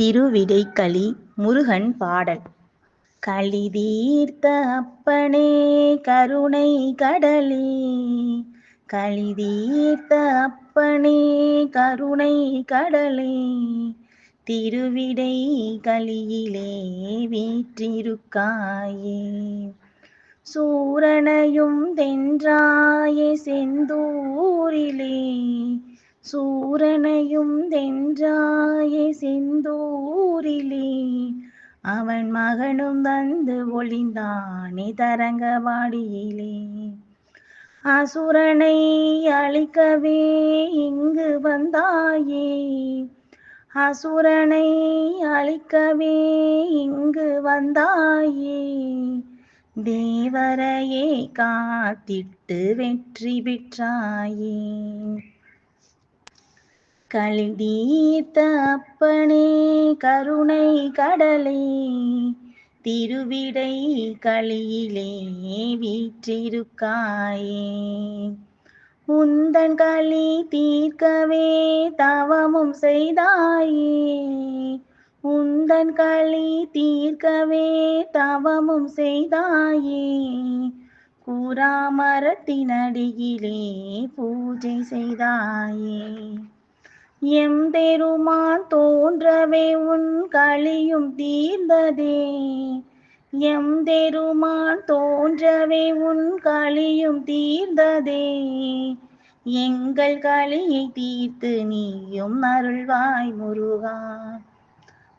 திருவிடைக்களி முருகன் பாடல். களி தீர்த்த அப்பனே கருணை கடலே களி தீர்த்த அப்பனே கருணை கடலே திருவிடை களியிலே வீற்றிருக்காயே. சூரனையும் தென்றாயே செந்தூரிலே சூரனையும் தென்றாயே செந்தூரிலே. அவன் மகனும் வந்து ஒளிந்தானே தரங்கவாடியிலே அசுரனை அழிக்கவே இங்கு வந்தாயே. அசுரனை அழிக்கவே இங்கு வந்தாயே. தேவரையே காத்திட்டு வெற்றி பெற்றாயே. களிதீர்த்த அப்பனே கருணை கடலே திருவிடை களியிலே வீற்றிருக்காயே. உந்தன் களி தீர்க்கவே தவமும் செய்தாயே. உந்தன் களி தீர்க்கவே தவமும் செய்தாயே. குராமரத்தினடியிலே பூஜை செய்தாயே. எம் பெருமான் தோன்றவே உன் களியும் தீர்ந்ததே. எம் பெருமான் தோன்றவே உன் களியும் தீர்ந்ததே. எங்கள் களியை தீர்த்து நீயும் அருள்வாய் முருகா.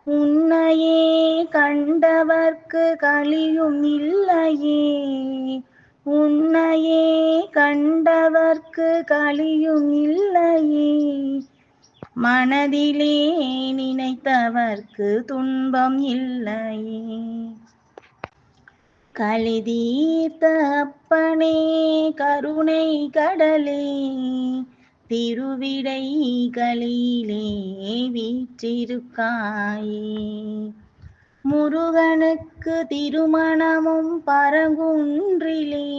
உன்னையே கண்டவர்க்கு களியும் இல்லையே. உன்னையே கண்டவர்க்கு களியும் இல்லையே. மனதிலே நினைத்தவர்க்கு துன்பம் இல்லையே. கலிதீர்த்த அப்பனே கருணை கடலே திருவிடை களியிலே வீற்றிருக்காயே. முருகனுக்கு திருமணமும் பரங்குன்றிலே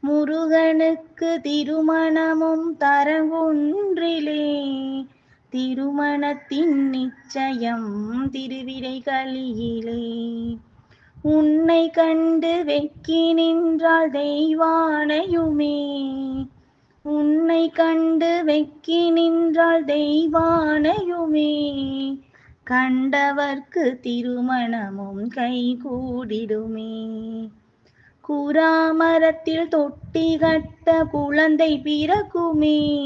முருகனுக்கு திருமணமும் தரங்குன்றிலே. திருமணத்தின் நிச்சயம் திருவிடைகளியிலே உன்னை கண்டு வெக்கி நின்றாள் தெய்வானையுமே. உன்னை கண்டு வெக்கி நின்றாள் தெய்வானையுமே. கண்டவர்க்கு திருமணமும் கைகூடிடுமே. கூறாமரத்தில் தொட்டி கட்ட குழந்தை பிறக்குமே.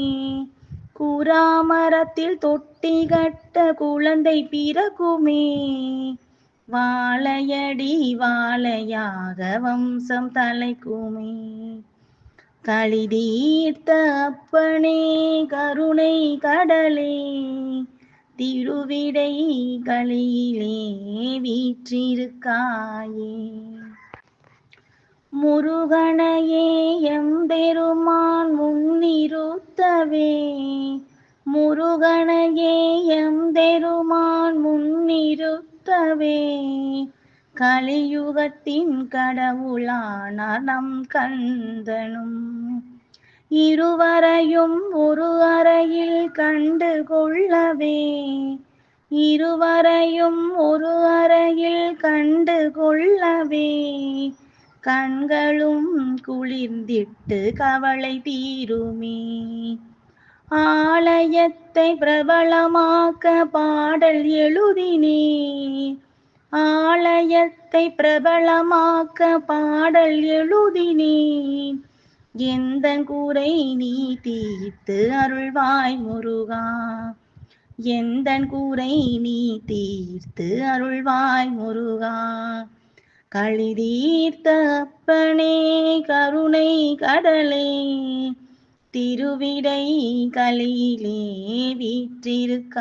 கூறாமரத்தில் தொட்டி கட்ட குழந்தை பிறக்குமே. வாழையடி வாழையாக வம்சம் தலைக்குமே. களி தீர்த்த அப்பனே கருணை கடலே. திருவிடை களியிலே வீற்றிருக்காயே. முருகனையே எம்பெருமான் முன்னிறுத்தவே. முருகனையே எம்பெருமான் முன்னிறுத்தவே. கலியுகத்தின் கடவுளானார் நம் கந்தனும். இருவரையும் ஒரு அறையில் கண்டு கொள்ளவே. இருவரையும் ஒரு அறையில் கண்டு கொள்ளவே. கண்களும் குளிர்ந்திட்டு கவலை தீருமே. ஆலயத்தை பிரபலமாக்க பாடல் எழுதினே. ஆலயத்தை பிரபலமாக்க பாடல் எழுதினே. எந்த கூரை நீ தீர்த்து அருள்வாய் முருகா? எந்த கூரை நீ தீர்த்து அருள்வாய் முருகா? களிதீர்த்த அப்பனே கருணை கடலே திருவிடை கலையிலே வீற்றிருக்காயே.